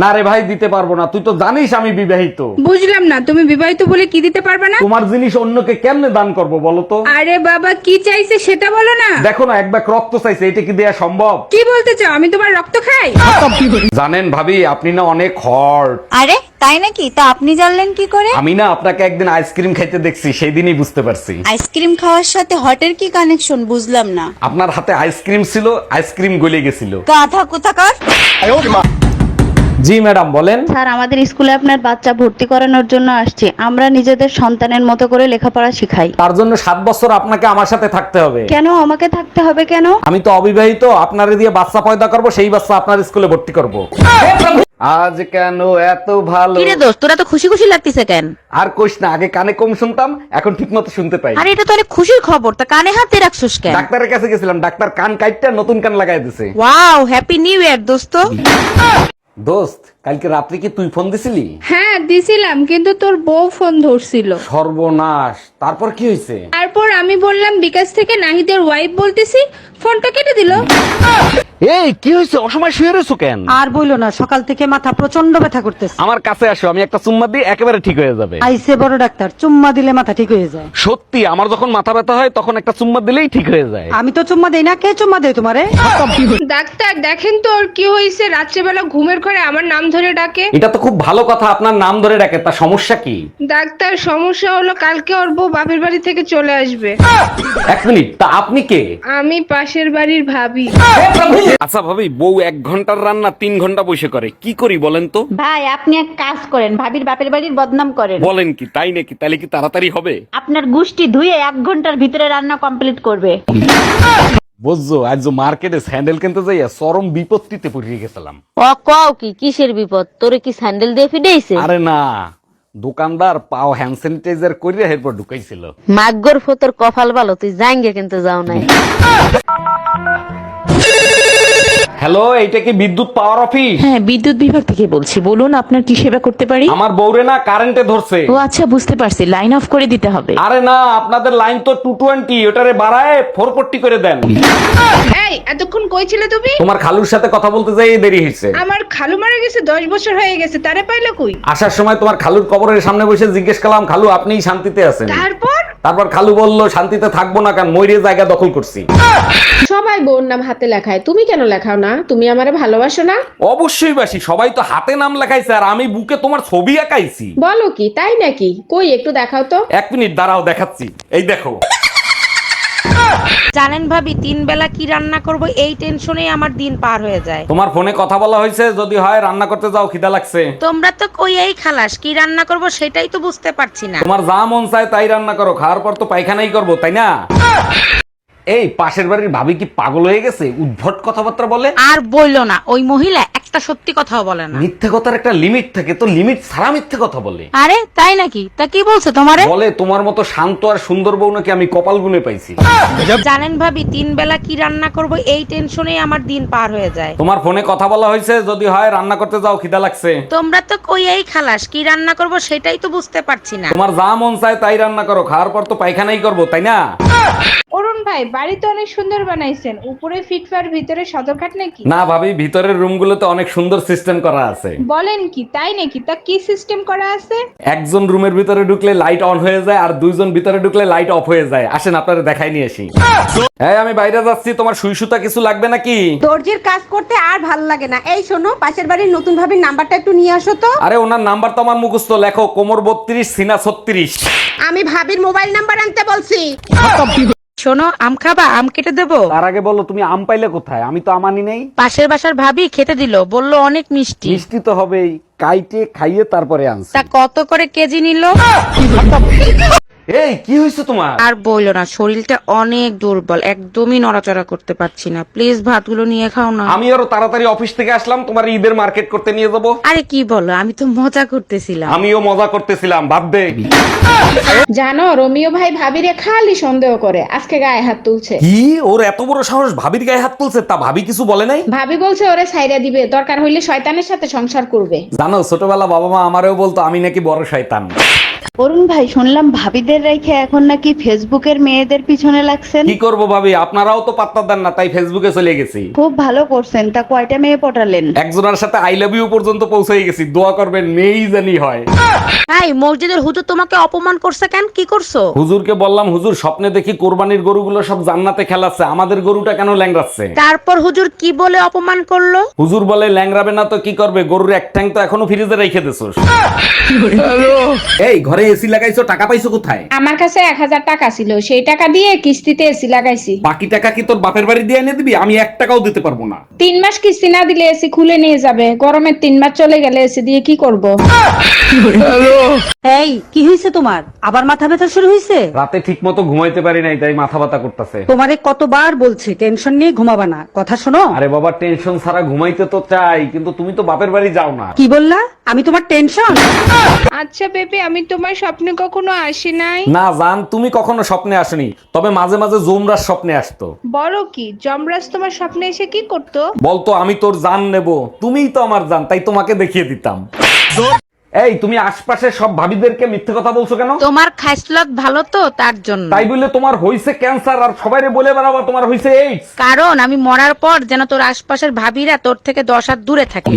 না রে ভাই দিতে পারব না। তুই তো জানিস আমি বিবাহিত। বুঝলাম না তুমি বিবাহিত বলে কি দিতে পারবে না? তোমার জিনিস অন্যকে কেমনে দান করব বলো তো? আরে বাবা কি চাইছে সেটা বলো না। দেখো না এক ব্যাগ রক্ত চাইছে এটা কি দেয়া সম্ভব? কি বলতে চাও? আমি তোমার রক্ত খাই? জানেন ভাবি আপনি না অনেক হট আরে তাই নাকি? তা আপনি জানলেন কি করে? আমি না আপনাকে একদিন আইসক্রিম খাইতে দেখছি সেই দিনই বুঝতে পারছি। আইসক্রিম খাওয়ার সাথে হটের কি কানেকশন বুঝলাম না। আপনার হাতে আইসক্রিম ছিল আইসক্রিম গলে গেছিল। গাধা কোথাকার? জি ম্যাডাম বলেন। স্যার আমাদের স্কুলে আপনার বাচ্চা ভর্তি করানোর জন্য আসছে। আমরা নিজেদের সন্তানের মতো করে লেখাপড়া শিখাই। তার জন্য সাত বছর আপনাকে আমার সাথে থাকতে হবে। কেন? আমাকে থাকতে হবে কেন? আমি তো অবিবাহিত আপনারে দিয়ে বাচ্চা পয়দা করব সেই বাচ্চা আপনার স্কুলে ভর্তি করব। আজ কেন এত ভালো? কিরে দোস্ত তোরা তো খুশি খুশি লাগতেছে কেন? আর কোশ না আগে কানে কম শুনতাম এখন ঠিক মতো শুনতে পাই। আরে এটা তো অনেক খুশির খবর তা কানে হাতে রাখছিস কেন? ডাক্তারের কাছে গেছিলাম ডাক্তার কান কাইটটা নতুন কান লাগাই দিছে। ওয়াও হ্যাপি নিউ ইয়ার দোস্ত। দোস্ত কালকে রাত্রে কি তুই ফোন দিছিলি? হ্যাঁ দিছিলাম কিন্তু তোর বউ ফোন ধরছিল। সর্বনাশ। তারপর কি হয়েছে তারপর আমি বললাম বিকাশ থেকে নাহিদের ওয়াইফ বলতেছি ফোনটা কেটে দিল। এই কি হয়েছে? অসময় শুয়ে রয়েছো কেন? আর বইলো না সকাল থেকে মাথা প্রচণ্ড ব্যথা করতেছে। আমার কাছে আসো আমি একটা চুম্মা দিই একেবারে ঠিক হয়ে যাবে। আইসে বড় ডাক্তার চুম্মা দিলে মাথা ঠিক হয়ে যায়। সত্যি আমার যখন মাথা ব্যথা হয় তখন একটা চুম্মা দিলেই ঠিক হয়ে যায়। আমি তো চুম্মা দেই না কে চুম্মা দেয় তোমারে? ডাক্তার দেখেন তো ওর কি হয়েছে রাত্রেবেলা ঘুমের ঘরে আমার নাম ধরে ডাকে। এটা তো খুব ভালো কথা আপনার নাম ধরে ডাকে তা সমস্যা কি? ডাক্তার সমস্যা হলো কালকে ওর বউ বাপের বাড়ি থেকে চলে আসবে। এক মিনিট তা আপনি কে? আমি পাশের বাড়ির ভাবি। আচ্ছা ভাবি বউ এক ঘণ্টার রান্না তিন ঘণ্টা বসে করে। কি করি বলেন তো? ভাই আপনি এক কাজ করেন। ভাবির বাপের বাড়ির বদনাম করেন। বলেন কি তাই নাকি? তাহলে কি তাড়াতাড়ি হবে? আপনার গুষ্টি ধুয়ে এক ঘণ্টার ভিতরে রান্না কমপ্লিট করবে। বুঝছ আজ যে মার্কেটে স্যান্ডেল কিনতে যাইয়া চরম বিপত্তিতে পড়িয়ে গেছিলাম। ও কও কি? কিসের বিপদ? তোরে কি স্যান্ডেল দিয়ে ফিডেইছে? আরে না দোকানদার পাও হ্যান্ড স্যানিটাইজার করিয়া এরপর ঢুকাইছিল। মাগ্গর ফতর কফাল ভালো তুই জাঙ্গে কিন্তু যাও নাই। হ্যালো এইটা কি বিদ্যুৎ পাওয়ার অফিস? হ্যাঁ বিদ্যুৎ বিভাগ থেকে বলছি। বলুন আপনার কি সেবা করতে পারি? আমার বউরে না কারেন্টে ধরছে। ও আচ্ছা বুঝতে পারছি। লাইন অফ করে দিতে হবে। আরে না আপনাদের লাইন তো টু টোয়েন্টি ওটারে বাড়ায় ফোর ফোরটি করে দেন। এই এতক্ষণ কই ছিলে তুমি? তোমার খালুর সাথে কথা বলতে যাই দেরি হয়েছে। আমার খালু মারা গেছে দশ বছর হয়ে গেছে তারে পাইলে কই? আসার সময় তোমার খালুর কবরের সামনে বসে জিজ্ঞেস করলাম খালু আপনিই শান্তিতে আছেন? তারপর? তারপর খালু বলল শান্তিতে থাকব না কারণ ময়ূরের জায়গা দখল করছি। সবাই বোন নাম হাতে লেখায়। তুমি কেন লেখাও না? তুমি আমারে ভালোবাসো না? অবশ্যই বাসি সবাই তো হাতে নাম লেখাইছে আর আমি বুকে তোমার ছবি আঁকাইছি। বলো কি তাই নাকি? কই একটু দেখাও তো। এক মিনিট দাঁড়াও দেখাচ্ছি। এই দেখো। জানেন ভাবি তিন বেলা কি রান্না করব এই টেনশনেই আমার দিন পার হয়ে যায়। তোমার ফোনে কথা বলা হয়েছে যদি হয় রান্না করতে যাও খিদা লাগছে। তোমরা তো কই এই খালাস কি রান্না করব সেটাই তো বুঝতে পারছি না। তোমার যা মন চায় তাই রান্না করো খাওয়ার পর তো পায়খানাই করব তাই না? এই পাশের বাড়ির ভাবি কি পাগল হয়ে গেছে? উদ্ভট কথাবার্তা বলে? আর বইলো না ওই মহিলা একটা সত্যি কথাও বলে না। মিথ্যে কথার একটা লিমিট থাকে তো লিমিট ছাড়া মিথ্যে কথা বলে। আরে তাই নাকি? তা কি বলছো তোমারে? বলে তোমার মতো শান্ত আর সুন্দর বউ নাকি আমি কপাল গুনে পাইছি? জানেন ভাবি তিন বেলা কি রান্না করব এই টেনশনেই আমার দিন পার হয়ে যায়। তোমার ফোনে কথা বলা হয়েছে যদি হয় রান্না করতে যাও খিদা লাগছে। তোমরা তো কই এই খালাস কি রান্না করব সেটাই তো বুঝতে পারছি না। তোমার যা মন চায় তাই রান্না করো খাওয়ার পর তো পায়খানাই করব তাই না? অরুণ ভাই বাড়ি তো অনেক সুন্দর বানাইছেন। উপরে ফিটফার ভিতরে সদরঘাট নাকি? না ভাবি ভিতরের রুমগুলোতে অনেক সুন্দর সিস্টেম করা আছে। বলেন কি তাই নাকি? তা কি সিস্টেম করা আছে? একজন রুমের ভিতরে ঢুকলে লাইট অন হয়ে যায় আর দুইজন ভিতরে ঢুকলে লাইট অফ হয়ে যায়। আসেন আপনারা দেখাই নিয়ে আসি। হ্যাঁ আমি বাইরে যাচ্ছি তোমার সুই সুতা কিছু লাগবে নাকি? দর্জির কাজ করতে আর ভালো লাগে না। এই শোনো পাশের বাড়ির নতুন ভাবির নাম্বারটা একটু নিয়ে আসো তো। আরে ওনার নাম্বার তো আমার মুখস্থ। লেখো কোমর বত্রিশ সিনা ছত্রিশ। আমি ভাবির মোবাইল নাম্বার আনতে বলছি। শোনো আম খাবা? আম কেটে দেবো? তার আগে বলো তুমি আম পাইলে কোথায়? আমি তো আমানি নেই। পাশের বাসার ভাবি খেতে দিল বলল অনেক মিষ্টি। মিষ্টি তো হবেই। কাইটে খাইয়ে তারপরে আনছি। তা কত করে কেজি নিল? এই কি হয়েছে তোমার? আর বইলো না শরীরটা অনেক দুর্বল একদমই নড়াচড়া করতে পারছি না। প্লিজ ভাতগুলো নিয়ে খাও না। আমি আরও তাড়াতাড়ি অফিস থেকে আসলাম তোমার ঈদের মার্কেট করতে নিয়ে যাব। আরে কি বলো আমি তো মজা করতেছিলাম। আমিও মজা করতেছিলাম ভাববে জানো রোমিও ভাই ভাবিরে খালি সন্দেহ করে আজকে গায়ে হাত তুলছে। কি? ওর এত বড় সাহস ভাবির গায়ে হাত তুলছে তা ভাবি কিছু বলে নাই? ভাবি বলছে ওরে সাইরা দিবে দরকার হইলে শয়তানের সাথে সংসার করবে। জানো ছোটবেলা বাবা মা আমারও বলতো আমি নাকি বড় শয়তান। অরুণ ভাই শুনলাম ভাবিদের রেখে এখন নাকি ফেসবুকের মেয়েদের পিছনে লাগছেন। কি করব ভাবি? আপনারাও তো পাত্তা দেন না তাই ফেসবুকে চলে গেছি। খুব ভালো করছেন তা কয়টা মেয়ে পটালেন? একজনের সাথে আই লাভ ইউ পর্যন্ত পৌঁছে গেছি দোয়া করবেন মেয়েই জানি হয়। হাই মসজিদের হুজুর তোমাকে অপমান করছে কেন? কি করছ? হুজুরকে বললাম হুজুর স্বপ্নে দেখি কোরবানির গরুগুলো সব জান্নাতে খেলাচ্ছে আমাদের গরুটা কেন ল্যাংড়াচ্ছে? তারপর হুজুর কি বলে অপমান করল? হুজুর বলে ল্যাংড়াবে না তো কি করবে? গরুর এক ঠ্যাং তো এখনও ফ্রিজে রেখে দিছোস। এই ঘরে এসি লাগাইছো টাকা পাইছো কোথায়? আমার কাছে এক হাজার টাকা ছিল সেই টাকা দিয়ে কিস্তিতে এসি লাগাইছি। বাকি টাকা কি তোর বাপের বাড়ি দিয়ে এনে দিবি? আমি এক টাকাও দিতে পারব না। তিন মাস কিস্তি না দিলে এসি খুলে নিয়ে যাবে। গরমের তিন মাস চলে গেলে এসি দিয়ে কি করব? এই কি হয়েছে তোমার? আবার মাথা ব্যথা শুরু হয়েছে রাতে ঠিক মতো ঘুমাইতে পারি নাই তাই মাথা ব্যথা করতেছে। তোমারে কতবার বলছি টেনশন নিয়ে ঘুমাবা না। কথা শোনো। আরে বাবা টেনশন ছাড়া ঘুমাইতে তো চাই কিন্তু তুমি তো বাপের বাড়ি যাও না। কি বললা? আমি তোমার টেনশন? আচ্ছা বেবি আমি তোমার স্বপ্নে কখনো আসি নাই? না জান তুমি কখনো স্বপ্নে আসনি তবে মাঝে মাঝে জোমরার স্বপ্নে আসতো। বড় কি? যমরাজ তোমার স্বপ্নে এসে কি করতো? বলতো আমি তোর জান নেব তুমিই তো আমার জান তাই তোমাকে দেখিয়ে দিতাম। এই তুমি আশপাশের সব ভাবিদেরকে মিথ্যে কথা বলছো কেন? তোমার খাইসলত ভালো তো তার জন্য। তাই বলে তোমার হইছে ক্যান্সার আর সবাইরে বলে বেড়াবো তোমার হইছে এইডস কারণ আমি মরার পর যেন তোর আশপাশের ভাবিরা তোর থেকে দশ হাত দূরে থাকে।